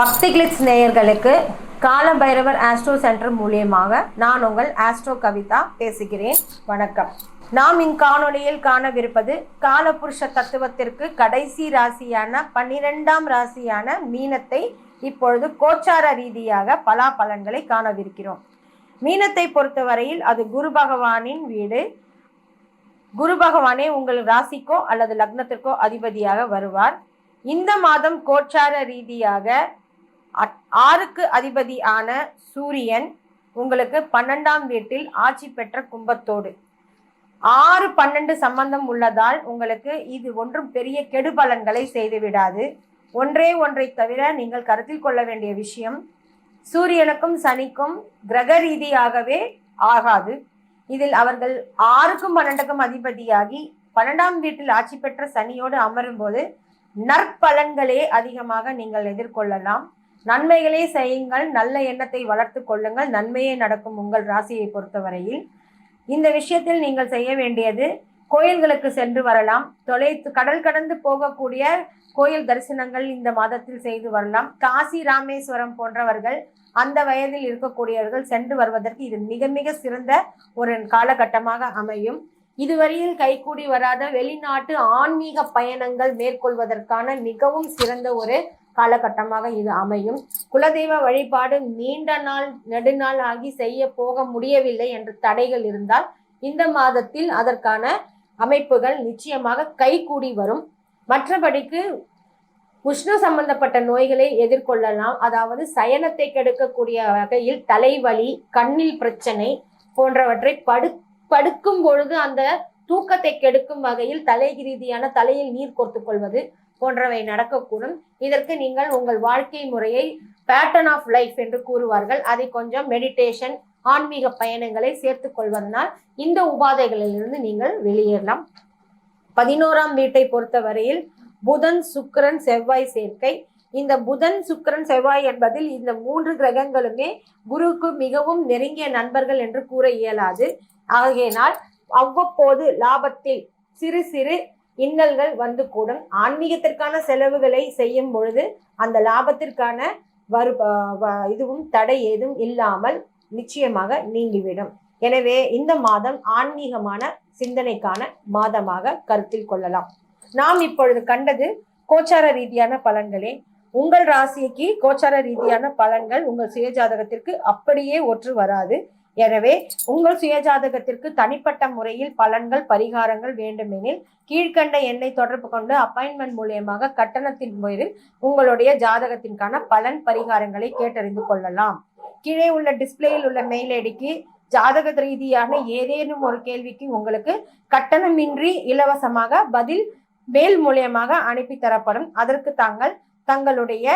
பக்தி கிளிட்ஸ் நேயர்களுக்கு கால பைரவர் ஆஸ்ட்ரோ சென்டர் மூலியமாக நான் உங்கள் ஆஸ்ட்ரோ கவிதா பேசுகிறேன். வணக்கம். நாம் இக்காணொலியில் காணவிருப்பது காலபுருஷ தத்துவத்திற்கு கடைசி ராசியான பன்னிரெண்டாம் ராசியான மீனத்தை இப்பொழுது கோச்சார ரீதியாக பலா பலன்களை காணவிருக்கிறோம். மீனத்தை பொறுத்தவரையில் அது குரு பகவானின் வீடு. குரு பகவானே உங்கள் ராசிக்கோ அல்லது லக்னத்திற்கோ அதிபதியாக வருவார். இந்த மாதம் கோச்சார ரீதியாக ஆறுக்கு அதிபதியான சூரியன் உங்களுக்கு பன்னெண்டாம் வீட்டில் ஆட்சி பெற்ற கும்பத்தோடு. ஆறு பன்னெண்டு சம்பந்தம் உள்ளதால் உங்களுக்கு இது ஒன்றும் பெரிய கெடுபலன்களை செய்துவிடாது ஒன்றே ஒன்றை தவிர நீங்கள் கருத்தில் கொள்ள வேண்டிய விஷயம் சூரியனுக்கும் சனிக்கும் கிரக ரீதியாகவே ஆகாது. இதில் அவர்கள் ஆறுக்கும் பன்னெண்டுக்கும் அதிபதியாகி பன்னெண்டாம் வீட்டில் ஆட்சி பெற்ற சனியோடு அமரும்போது நற்பலன்களே அதிகமாக நீங்கள் எதிர்கொள்ளலாம். நன்மைகளே செய்யுங்கள் நல்ல எண்ணத்தை வளர்த்து கொள்ளுங்கள் நன்மையே நடக்கும் உங்கள் ராசியை பொறுத்தவரையில். இந்த விஷயத்தில் நீங்கள் செய்ய வேண்டியது கோயில்களுக்கு சென்று வரலாம். தொலை கடல் கடந்து போகக்கூடிய கோயில் தரிசனங்கள் இந்த மாதத்தில் செய்து வரலாம். காசி ராமேஸ்வரம் போன்றவர்கள் அந்த வயதில் இருக்கக்கூடியவர்கள் சென்று வருவதற்கு இது மிக மிக சிறந்த ஒரு காலகட்டமாக அமையும். இதுவரையில் கைகூடி வராத வெளிநாட்டு ஆன்மீக பயணங்கள் மேற்கொள்வதற்கான மிகவும் சிறந்த ஒரு காலகட்டமாக இது அமையும். குலதெய்வ வழிபாடு நீண்ட நாள் நெடுநாள் ஆகி செய்ய போக முடியவில்லை என்ற தடைகள் இருந்தால் இந்த மாதத்தில் அதற்கான அமைப்புகள் நிச்சயமாக கைகூடி வரும். மற்றபடிக்கு உஷ்ண சம்பந்தப்பட்ட நோய்களை எதிர்கொள்ளலாம். அதாவது சயனத்தை கெடுக்கக்கூடிய வகையில் தலைவலி கண்ணில் பிரச்சனை போன்றவற்றை படு படுக்கும் பொழுது அந்த தூக்கத்தை கெடுக்கும் வகையில் தலை ரீதியான தலையில் நீர் கோர்த்துக் கொள்வது போன்றவை நடக்கக்கூடும். இதற்கு நீங்கள் உங்கள் வாழ்க்கை முறையை பேட்டர்ன் ஆஃப் லைஃப் என்று கூறுவார்கள். அதை கொஞ்சம் மெடிடேஷன் ஆன்மீக பயணங்களை சேர்த்துக் கொள்வதனால் இந்த உபாதைகளிலிருந்து நீங்கள் வெளியேறலாம். பதினோராம் வீட்டை பொறுத்தவரையில் புதன் சுக்கிரன் செவ்வாய் சேர்க்கை. இந்த புதன் சுக்கிரன் செவ்வாய் என்பதில் இந்த மூன்று கிரகங்களுமே குருவுக்கு மிகவும் நெருங்கிய நண்பர்கள் என்று கூற இயலாது. ஆகையினால் அவ்வப்போது லாபத்தில் சிறு சிறு இன்னல்கள் வந்து கூடும். ஆன்மீகத்திற்கான செலவுகளை செய்யும் பொழுது அந்த லாபத்திற்கான வரு வ- இதுவும் தடை ஏதும் இல்லாமல் நிச்சயமாக நீங்கிவிடும். எனவே இந்த மாதம் ஆன்மீகமான சிந்தனைக்கான மாதமாக கருத்தில் கொள்ளலாம். நாம் இப்பொழுது கண்டது கோச்சார ரீதியான பலன்களே. உங்கள் ராசிக்கு கோச்சார ரீதியான பலன்கள் உங்கள் சுயஜாதகத்திற்கு அப்படியே ஒற்று வராது. எனவே உங்கள் சுயஜாதகத்திற்கு தனிப்பட்ட முறையில் பலன்கள் பரிகாரங்கள் வேண்டுமெனில் கீழ்க்கண்ட எண்ணை தொடர்பு கொண்டு அப்பாயின்மெண்ட் மூலியமாக கட்டணத்தின் பேரில் உங்களுடைய ஜாதகத்திற்கான பலன் பரிகாரங்களை கேட்டறிந்து கொள்ளலாம். கீழே உள்ள டிஸ்பிளேயில் உள்ள மெயில் ஐடிக்கு ஜாதக ரீதியான ஏதேனும் ஒரு கேள்விக்கு உங்களுக்கு கட்டணமின்றி இலவசமாக பதில் மேல் மூலியமாக அனுப்பி தரப்படும். அதற்கு தாங்கள் தங்களுடைய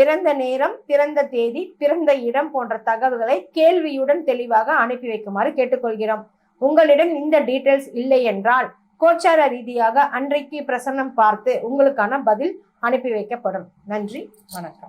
பிறந்த நேரம் பிறந்த தேதி பிறந்த இடம் போன்ற தகவல்களை கேள்வியுடன் தெளிவாக அனுப்பி வைக்குமாறு கேட்டுக்கொள்கிறோம். உங்களிடம் இந்த டீட்டெயில்ஸ் இல்லை என்றால் கோச்சார ரீதியாக அன்றைக்கு பிரசன்னம் பார்த்து உங்களுக்கான பதில் அனுப்பி வைக்கப்படும். நன்றி வணக்கம்.